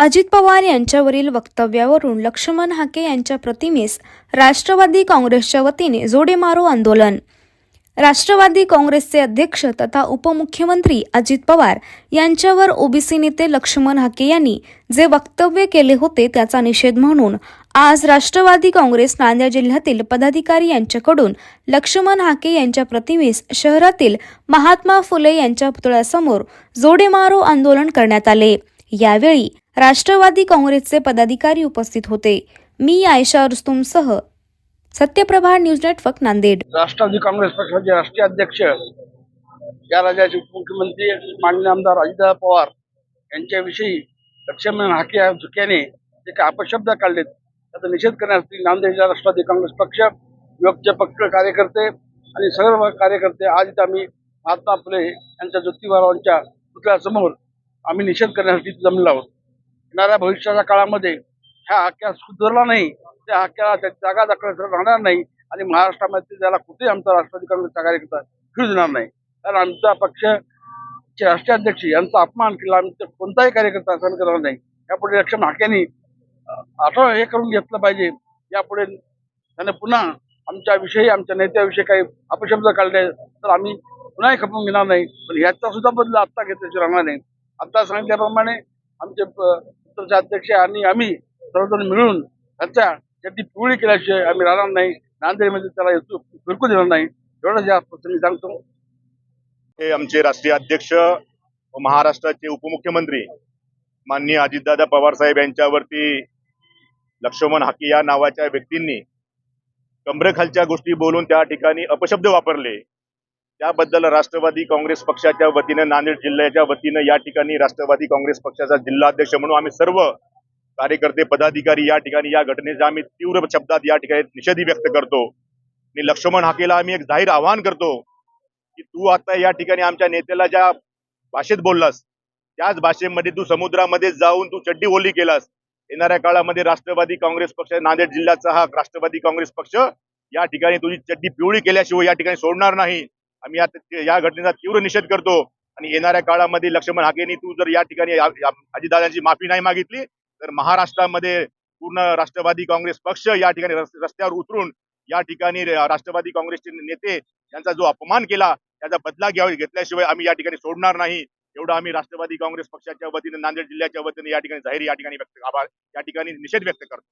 अजित पवार यांच्यावरील वक्तव्यावरून लक्ष्मण हाके यांच्या प्रतिमेस राष्ट्रवादी काँग्रेसच्या वतीने जोडे मारो आंदोलन. राष्ट्रवादी काँग्रेसचे अध्यक्ष तथा उपमुख्यमंत्री अजित पवार यांच्यावर ओबीसी नेते लक्ष्मण हाके यांनी जे वक्तव्य केले होते त्याचा निषेध म्हणून आज राष्ट्रवादी काँग्रेस नांदेड जिल्ह्यातील पदाधिकारी यांच्याकडून लक्ष्मण हाके यांच्या प्रतिमेस शहरातील महात्मा फुले यांच्या पुतळ्यासमोर जोडे मारो आंदोलन करण्यात आले. यावेळी राष्ट्रवादी काँग्रेसचे पदाधिकारी उपस्थित होते. मी आयशा रुस्तुमसह सत्यप्रभा न्यूज नेटवर्क नांदेड. राष्ट्रवादी काँग्रेस पक्षाचे राष्ट्रीय अध्यक्ष या राज्याचे उपमुख्यमंत्री माननीय आमदार अजितदा पवार यांच्याविषयी लक्ष्मण हाके या झुक्याने जे काही अपशब्द काढलेत त्याचा निषेध करण्यासाठी नांदेड जिल्हा राष्ट्रवादी काँग्रेस पक्ष युवकचे पक्ष कार्यकर्ते आणि सर्व कार्यकर्ते आज इथं आम्ही महात्मा फुले यांच्या ज्योतिबारावांच्या पुतळ्यासमोर आम्ही निषेध करण्यासाठी जमलो आहोत. येणाऱ्या भविष्याच्या काळामध्ये ह्या हक्क्या सुधारला नाही त्या हक्क्याला त्या जागा दाखल राहणार नाही आणि महाराष्ट्रामध्ये त्याला कुठेही आमचा राष्ट्रवादी काँग्रेसचा कार्यकर्ता फिरू देणार नाही. कारण आमचा पक्ष राष्ट्राध्यक्ष यांचा अपमान केला आमचा कोणताही कार्यकर्ता सहन करणार नाही. यापुढे रक्षण हाक्यांनी अं, हे करून घेतलं पाहिजे. यापुढे त्याने पुन्हा आमच्याविषयी आमच्या नेत्याविषयी काही अपशब्द काढले तर आम्ही पुन्हाही खपून घेणार नाही. पण ह्याचा सुद्धा बदल आत्ता घेतल्याशिवाय राहणार नाही. आत्ता सांगितल्याप्रमाणे आमचे अध्यक्ष आणि आम्ही सर्वजण मिळून त्याच्या त्याची पिवळी केल्याशिवाय आम्ही राहणार नाही. नांदेडमध्ये त्याला येतो फिरकू देणार नाही. एवढंच या प्रसंगी सांगतो. हे आमचे राष्ट्रीय अध्यक्ष व महाराष्ट्राचे उपमुख्यमंत्री माननीय अजितदादा पवार साहेब यांच्यावरती लक्ष्मण हाकी या नावाच्या व्यक्तींनी कमरेखालच्या गोष्टी बोलून त्या ठिकाणी अपशब्द वापरले. त्याबद्दल राष्ट्रवादी काँग्रेस पक्षाच्या वतीनं नांदेड जिल्ह्याच्या वतीनं या ठिकाणी राष्ट्रवादी काँग्रेस पक्षाचा जिल्हाध्यक्ष म्हणून आम्ही सर्व कार्यकर्ते पदाधिकारी या ठिकाणी या घटनेचा आम्ही तीव्र शब्दात या ठिकाणी निषेधी व्यक्त करतो. आणि लक्ष्मण हाकेला आम्ही एक जाहीर आवाहन करतो की तू आता या ठिकाणी आमच्या नेत्याला ज्या भाषेत बोललास त्याच भाषेमध्ये तू समुद्रामध्ये जाऊन तू चड्डी ओली केलास. येणाऱ्या काळामध्ये राष्ट्रवादी काँग्रेस पक्ष नांदेड जिल्ह्याचा हा राष्ट्रवादी काँग्रेस पक्ष या ठिकाणी तुझी चड्डी पिवळी केल्याशिवाय या ठिकाणी सोडणार नाही. आम्ही आता या घटनेचा तीव्र निषेध करतो. आणि येणाऱ्या काळामध्ये लक्ष्मण हाकेनी तू जर या ठिकाणी अजितदादांची माफी नाही मागितली तर महाराष्ट्रामध्ये पूर्ण राष्ट्रवादी काँग्रेस पक्ष या ठिकाणी रस्त्यावर उतरून या ठिकाणी राष्ट्रवादी काँग्रेसचे नेते यांचा जो अपमान केला त्याचा बदला घ्यावा घेतल्याशिवाय आम्ही या ठिकाणी सोडणार नाही. एवढं आम्ही राष्ट्रवादी काँग्रेस पक्षाच्या वतीने नांदेड जिल्ह्याच्या वतीने या ठिकाणी जाहीर या ठिकाणी व्यक्त आभार या ठिकाणी निषेध व्यक्त करतो.